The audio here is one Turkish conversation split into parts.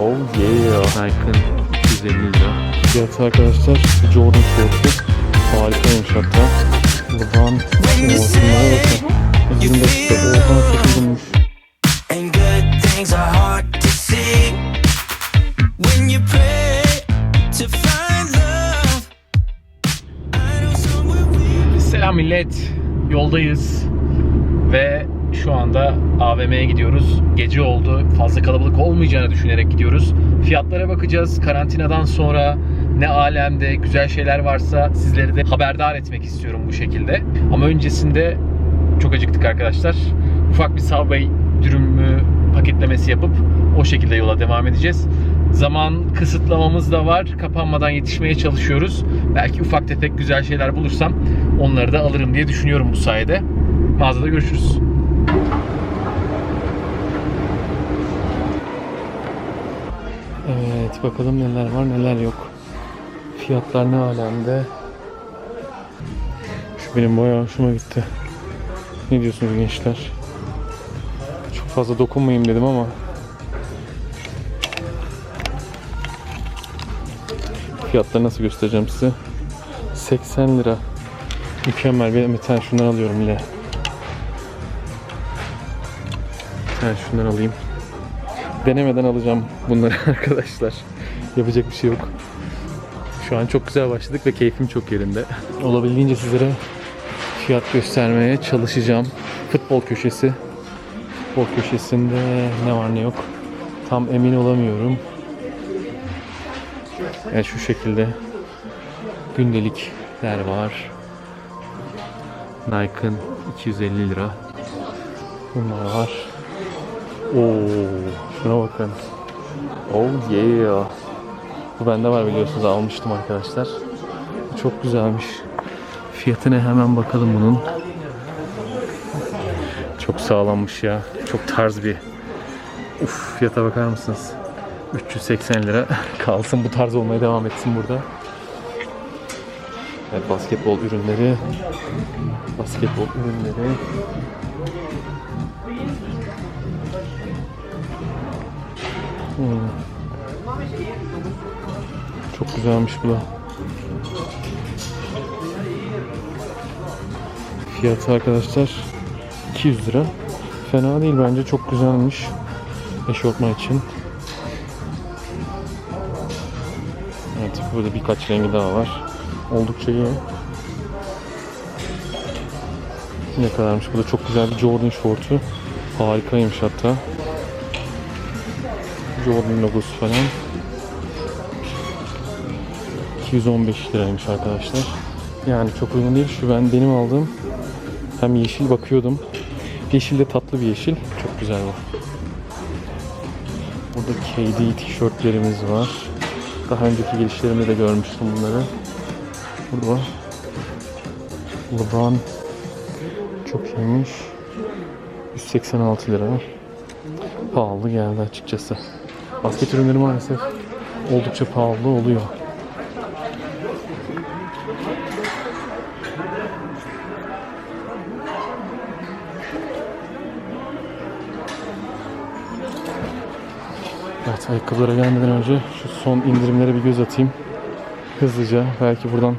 Oh yeah. Nike'ın 250 lira. Fiyatı arkadaşlar Jordan şortu. Harikaymış hatta. Buradan ortamlara bakın. 25 lira. Oradan çok uygunmuş. And good things are hard to see when you pray to find love. I know somewhere we Selam millet. Yoldayız. Ve şu anda AVM'ye gidiyoruz. Gece oldu. Fazla kalabalık olmayacağını düşünerek gidiyoruz. Fiyatlara bakacağız. Karantinadan sonra ne alemde güzel şeyler varsa sizleri de haberdar etmek istiyorum bu şekilde. Ama öncesinde çok acıktık arkadaşlar. Ufak bir Subway dürümü paketlemesi yapıp o şekilde yola devam edeceğiz. Zaman kısıtlamamız da var. Kapanmadan yetişmeye çalışıyoruz. Belki ufak tefek güzel şeyler bulursam onları da alırım diye düşünüyorum bu sayede. Mağazada görüşürüz. Evet bakalım neler var neler yok. Fiyatlar ne alemde. Şu benim bayağı hoşuma gitti. Ne diyorsunuz gençler? Çok fazla dokunmayayım dedim ama Fiyatları nasıl göstereceğim size? 80 lira. Mükemmel. Bir tane şundan alıyorum bile. Tane şundan alayım. Denemeden alacağım bunları arkadaşlar. Yapacak bir şey yok. Şu an çok güzel başladık ve keyfim çok yerinde. Olabildiğince sizlere fiyat göstermeye çalışacağım. Futbol köşesi. Futbol köşesinde ne var ne yok. Tam emin olamıyorum. Yani şu şekilde gündelikler var. Nike'ın 250 lira. Bunlar var. Oo, şuna bakın. Oh yeah. Bu bende var biliyorsunuz almıştım arkadaşlar. Çok güzelmiş. Fiyatına hemen bakalım bunun. Çok sağlammış ya. Çok tarz bir. Uf fiyata bakar mısınız? 380 lira kalsın bu tarz olmaya devam etsin burada. Evet basketbol ürünleri. Basketbol ürünleri. Hmm. Çok güzelmiş bu da. Fiyatı arkadaşlar 200 lira. Fena değil bence çok güzelmiş. Eşofman için. Evet burada birkaç rengi daha var. Oldukça iyi. Ne kadarmış? Bu da çok güzel bir Jordan şortu. Harikaymış hatta. Jordan logosu falan. 215 liraymış arkadaşlar. Yani çok uygun değil. Şu ben benim aldığım hem yeşil bakıyordum. Yeşil de tatlı bir yeşil. Çok güzel bu. Burada KD tişörtlerimiz var. Daha önceki gelişlerimde de görmüştüm bunları. Burada LeBron çok iyiymiş. 186 lira. Pahalı geldi açıkçası. Basket ürünleri maalesef oldukça pahalı oluyor. Evet ayakkabılara gelmeden önce şu son indirimlere bir göz atayım. Hızlıca belki buradan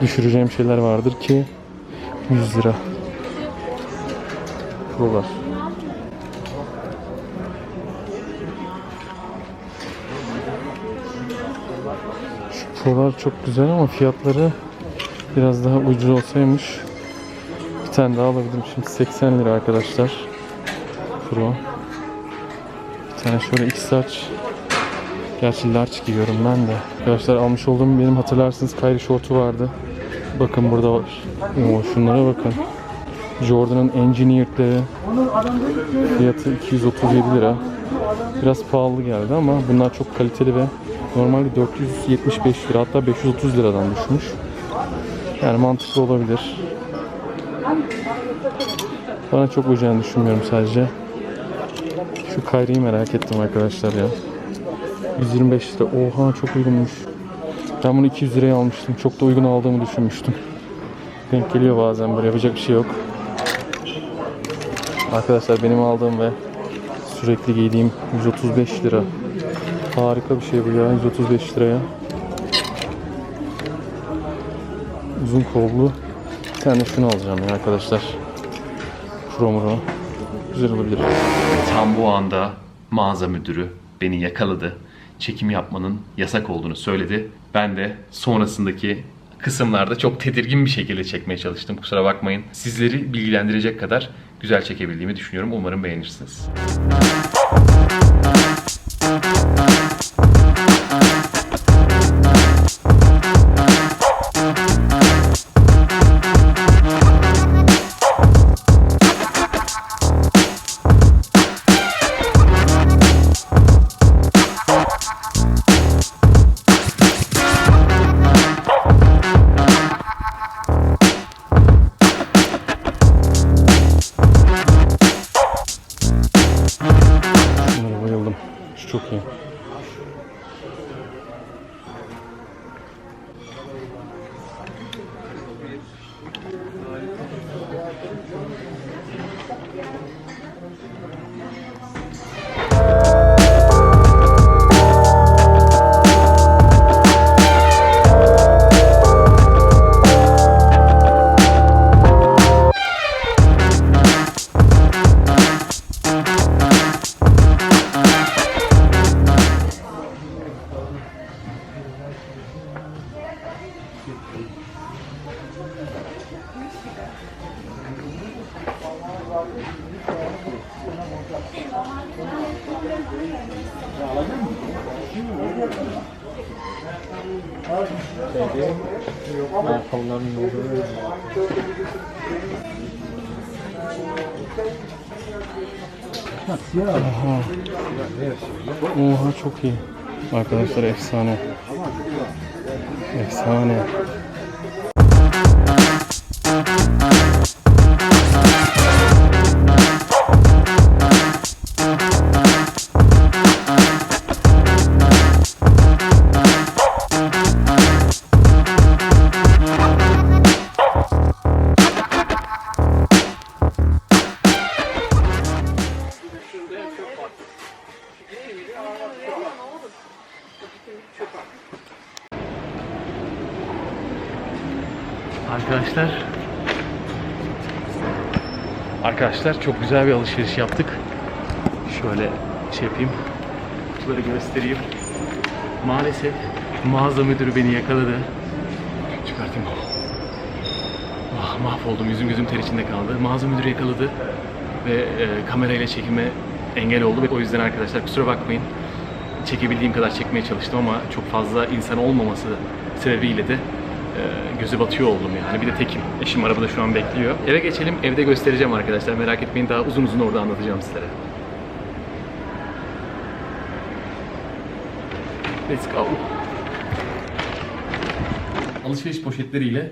düşüreceğim şeyler vardır ki 100 lira. Prolar. Şu prolar çok güzel ama fiyatları biraz daha ucuz olsaymış bir tane daha alabilirim. Şimdi 80 lira arkadaşlar. Pro. Bir tane şöyle X saç. Gerçi large giyiyorum ben de. Arkadaşlar almış olduğum benim hatırlarsınız Kyrie şortu vardı. Bakın burada var. Oo, şunlara bakın. Jordan'ın Engineered'leri. Fiyatı 237 lira. Biraz pahalı geldi ama bunlar çok kaliteli ve normalde 475 lira hatta 530 liradan düşmüş. Yani mantıklı olabilir. Bana çok uyacağını düşünmüyorum sadece. Şu Kyrie'yi merak ettim arkadaşlar ya. 125 lira. Oha çok uygunmuş. Ben bunu 200 liraya almıştım. Çok da uygun aldığımı düşünmüştüm. Denk geliyor bazen böyle yapacak bir şey yok. Arkadaşlar benim aldığım ve sürekli giydiğim 135 lira. Harika bir şey bu ya 135 liraya. Uzun kollu. Bir tane şunu alacağım ya arkadaşlar. Promuro. Güzel olabilir. Tam bu anda mağaza müdürü beni yakaladı. Çekim yapmanın yasak olduğunu söyledi. Ben de sonrasındaki kısımlarda çok tedirgin bir şekilde çekmeye çalıştım. Kusura bakmayın. Sizleri bilgilendirecek kadar güzel çekebildiğimi düşünüyorum. Umarım beğenirsiniz. Şunlara Ayakkabıların olduğu Oha. Oha çok iyi. Arkadaşlar efsane. Efsane. Arkadaşlar Arkadaşlar çok güzel bir alışveriş yaptık. Şöyle şey yapayım. Kutuları göstereyim. Maalesef mağaza müdürü beni yakaladı. Çıkartayım. Ah, mahvoldum. Yüzüm gözüm ter içinde kaldı. Mağaza müdürü yakaladı ve e, kamerayla çekime engel oldu. O yüzden arkadaşlar kusura bakmayın. Çekebildiğim kadar çekmeye çalıştım ama çok fazla insan olmaması sebebiyle de göze batıyor oldum yani. Bir de tekim. Eşim arabada şu an bekliyor. Eve geçelim. Evde göstereceğim arkadaşlar. Merak etmeyin. Daha uzun uzun orada anlatacağım sizlere. Let's go. Alışveriş poşetleriyle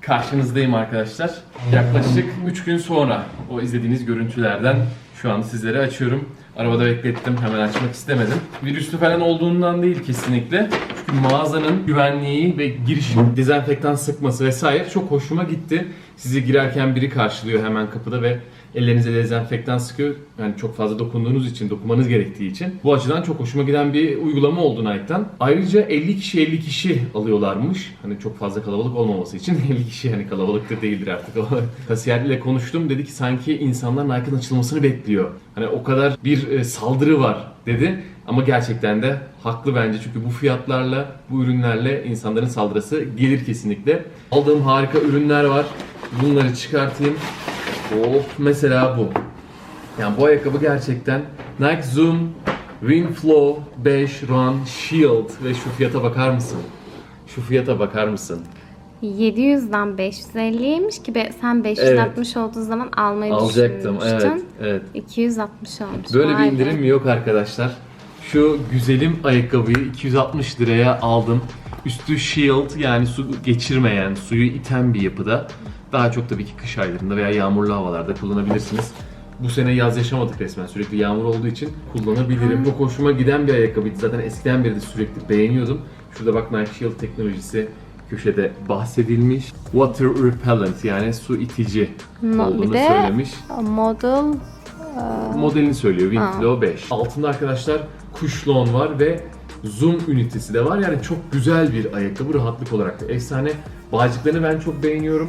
karşınızdayım arkadaşlar. Yaklaşık 3 gün sonra o izlediğiniz görüntülerden şu an sizlere açıyorum. Arabada beklettim hemen açmak istemedim. Virüslü falan olduğundan değil kesinlikle. Mağazanın güvenliği ve giriş dezenfektan sıkması vesaire çok hoşuma gitti. Sizi girerken biri karşılıyor hemen kapıda ve ellerinize dezenfektan sıkıyor. Yani çok fazla dokunduğunuz için, dokunmanız gerektiği için. Bu açıdan çok hoşuma giden bir uygulama oldu Nike'dan. Ayrıca 50 kişi 50 kişi alıyorlarmış. Hani çok fazla kalabalık olmaması için 50 kişi hani kalabalıktır değildir artık. Kasiyerle konuştum. Dedi ki sanki insanlar Nike'ın açılmasını bekliyor. Hani o kadar bir e, saldırı var dedi. Ama gerçekten de haklı bence çünkü bu fiyatlarla, bu ürünlerle insanların saldırısı gelir kesinlikle. Aldığım harika ürünler var. Bunları çıkartayım. Of mesela bu. Yani bu ayakkabı gerçekten Nike Zoom Winflow 5 Run Shield ve şu fiyata bakar mısın? Şu fiyata bakar mısın? 700'den 550'ymiş ki be- sen 560 olduğu zaman almayı Alacaktım. Evet. Evet. 260 olmuş. Böyle bir Vay be. indirim yok arkadaşlar. Şu güzelim ayakkabıyı 260 liraya aldım. Üstü shield yani su geçirmeyen, suyu iten bir yapıda. Daha çok tabii ki kış aylarında veya yağmurlu havalarda kullanabilirsiniz. Bu sene yaz yaşamadık resmen. Sürekli yağmur olduğu için kullanabilirim. Çok hoşuma giden bir ayakkabıydı. Zaten eskiden beri de sürekli beğeniyordum. Şurada bak Nike Shield teknolojisi köşede bahsedilmiş. Water repellent yani su itici Ma- olduğunu bir de- söylemiş Model modelini söylüyor Winflow 5. Altında arkadaşlar kuşlon var ve zoom ünitesi de var. Yani çok güzel bir ayakkabı rahatlık olarak da efsane. Bağcıklarını ben çok beğeniyorum.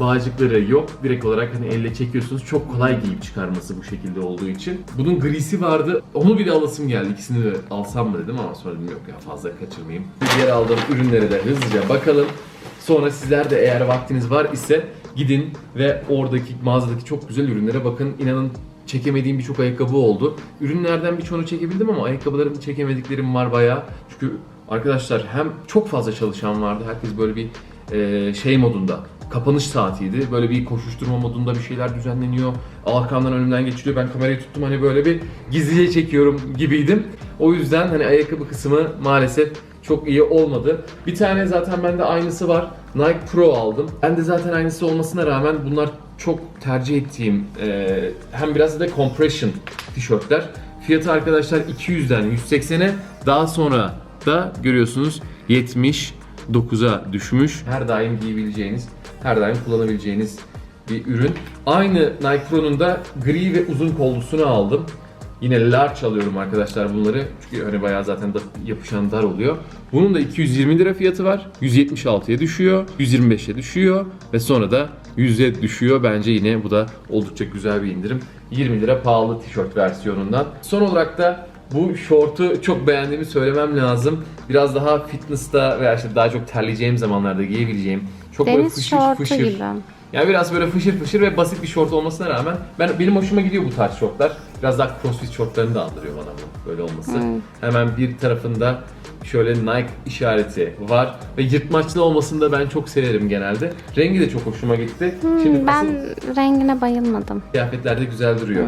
Bağcıkları yok. Direkt olarak hani elle çekiyorsunuz. Çok kolay giyip çıkarması bu şekilde olduğu için. Bunun grisi vardı. Onu bile alasım geldi. İkisini de alsam mı dedim ama sonra dedim yok ya fazla kaçırmayayım. Diğer aldığım ürünlere de hızlıca bakalım. Sonra sizler de eğer vaktiniz var ise gidin ve oradaki mağazadaki çok güzel ürünlere bakın. İnanın çekemediğim birçok ayakkabı oldu. Ürünlerden birçoğunu çekebildim ama ayakkabılarımı çekemediklerim var bayağı. Çünkü arkadaşlar hem çok fazla çalışan vardı. Herkes böyle bir şey modunda. Kapanış saatiydi. Böyle bir koşuşturma modunda bir şeyler düzenleniyor. Arkamdan önümden geçiliyor. Ben kamerayı tuttum hani böyle bir gizlice çekiyorum gibiydim. O yüzden hani ayakkabı kısmı maalesef çok iyi olmadı. Bir tane zaten bende aynısı var. Nike Pro aldım. Ben de zaten aynısı olmasına rağmen bunlar çok tercih ettiğim e, hem biraz da compression tişörtler. Fiyatı arkadaşlar 200'den 180'e daha sonra da görüyorsunuz 79'a düşmüş. Her daim giyebileceğiniz, her daim kullanabileceğiniz bir ürün. Aynı Nike Pro'nun da gri ve uzun kollusunu aldım. Yine large alıyorum arkadaşlar bunları. Çünkü hani bayağı zaten da yapışan dar oluyor. Bunun da 220 lira fiyatı var. 176'ya düşüyor. 125'e düşüyor. Ve sonra da 100'e düşüyor. Bence yine bu da oldukça güzel bir indirim. 20 lira pahalı tişört versiyonundan. Son olarak da bu şortu çok beğendiğimi söylemem lazım. Biraz daha fitness'ta veya işte daha çok terleyeceğim zamanlarda giyebileceğim. Çok böyle Deniz fışır şortu fışır. gibi. Yani biraz böyle fışır fışır ve basit bir şort olmasına rağmen ben benim hoşuma gidiyor bu tarz şortlar. Biraz daha crossfit şortlarını da andırıyor bana bu böyle olması. Hemen bir tarafında şöyle Nike işareti var ve yırtmaçlı olmasını da ben çok severim genelde. Rengi de çok hoşuma gitti. Şimdi Hmm, Ben asıl rengine bayılmadım. kıyafetlerde güzel duruyor.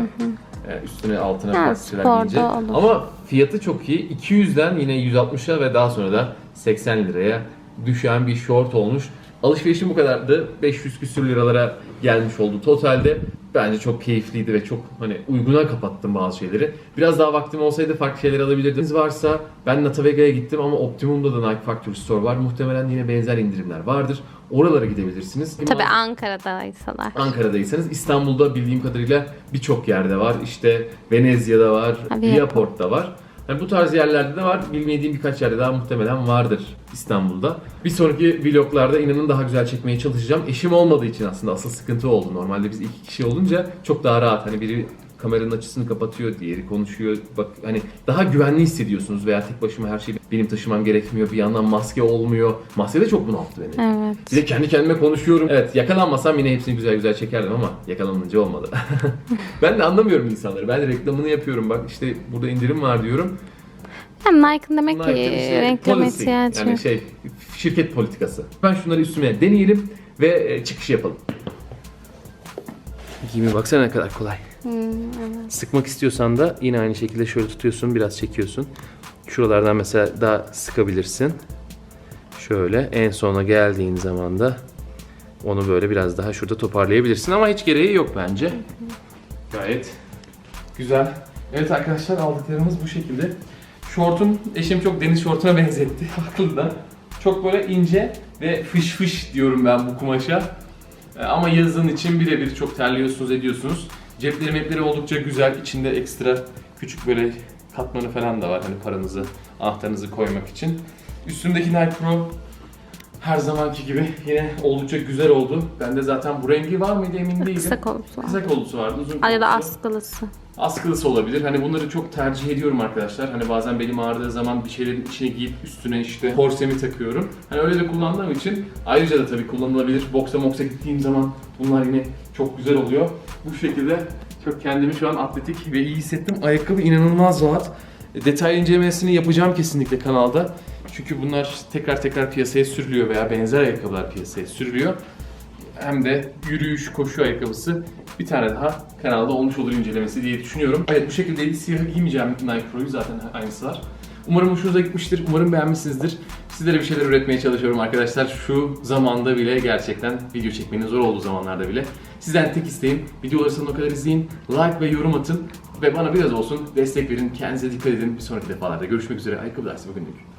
Yani üstüne altına Ha, farklı şeyler sporda giyince. olur. Ama fiyatı çok iyi. 200'den yine 160'a ve daha sonra da 80 liraya düşen bir short olmuş. Alışverişim bu kadardı. 500 küsür liralara gelmiş oldu totalde. Bence çok keyifliydi ve çok hani uyguna kapattım bazı şeyleri. Biraz daha vaktim olsaydı farklı şeyler alabilirdiniz. Varsa ben Natavega'ya gittim ama Optimum'da da Nike Factory Store var. Muhtemelen yine benzer indirimler vardır. Oralara gidebilirsiniz. Tabii Ankara'daysalar. Ankara'daysanız İstanbul'da bildiğim kadarıyla birçok yerde var. İşte Venezia'da var. Viaport'ta var. Yani bu tarz yerlerde de var. Bilmediğim birkaç yerde daha muhtemelen vardır İstanbul'da. Bir sonraki vloglarda inanın daha güzel çekmeye çalışacağım. Eşim olmadığı için aslında asıl sıkıntı oldu. Normalde biz iki kişi olunca çok daha rahat. Hani biri kameranın açısını kapatıyor, diğeri konuşuyor. Bak hani daha güvenli hissediyorsunuz veya tek başıma her şeyi benim taşımam gerekmiyor. Bir yandan maske olmuyor. Maske de çok bunalttı beni. Evet. Bir de kendi kendime konuşuyorum. Evet yakalanmasam yine hepsini güzel güzel çekerdim ama yakalanınca olmadı. ben de anlamıyorum insanları. Ben de reklamını yapıyorum bak işte burada indirim var diyorum. Yani Nike'ın demek ki şey, renkleme ihtiyacı yani şey şirket politikası. Ben şunları üstüme deneyelim ve e, çıkış yapalım. Giyimi baksana ne kadar kolay. Sıkmak istiyorsan da yine aynı şekilde şöyle tutuyorsun, biraz çekiyorsun. Şuralardan mesela daha sıkabilirsin. Şöyle en sona geldiğin zaman da onu böyle biraz daha şurada toparlayabilirsin ama hiç gereği yok bence. Gayet güzel. Evet arkadaşlar aldıklarımız bu şekilde. Şortun eşim çok deniz şortuna benzetti. Haklı da. Çok böyle ince ve fış fış diyorum ben bu kumaşa. E, Ama yazın için birebir çok terliyorsunuz ediyorsunuz. Cepleri mepleri oldukça güzel. İçinde ekstra küçük böyle katmanı falan da var. Hani paranızı, anahtarınızı koymak için. Üstümdeki Nike Pro her zamanki gibi yine oldukça güzel oldu. Bende zaten bu rengi var mıydı emin değilim. Kısa kollusu var. Kısa kollusu vardı, uzun Ya da askılısı. Askılısı olabilir. Hani bunları çok tercih ediyorum arkadaşlar. Hani bazen belim ağrıdığı zaman bir şeylerin içine giyip üstüne işte korsemi takıyorum. Hani öyle de kullandığım için ayrıca da tabii kullanılabilir. Boksa moksa gittiğim zaman bunlar yine çok güzel oluyor. Bu şekilde çok kendimi şu an atletik ve iyi hissettim. Ayakkabı inanılmaz rahat. Detaylı incelemesini yapacağım kesinlikle kanalda. Çünkü bunlar tekrar tekrar piyasaya sürülüyor veya benzer ayakkabılar piyasaya sürülüyor hem de yürüyüş, koşu ayakkabısı bir tane daha kanalda olmuş olur incelemesi diye düşünüyorum. Evet bu şekildeydi. Siyahı giymeyeceğim Nike Pro'yu zaten aynısı var. Umarım hoşunuza gitmiştir. Umarım beğenmişsinizdir. Sizlere bir şeyler üretmeye çalışıyorum arkadaşlar. Şu zamanda bile gerçekten video çekmenin zor olduğu zamanlarda bile. Sizden tek isteğim videoları sonuna kadar izleyin, like ve yorum atın ve bana biraz olsun destek verin. Kendinize dikkat edin. Bir sonraki defalarda görüşmek üzere. Ayakkabı dersi bugünlük.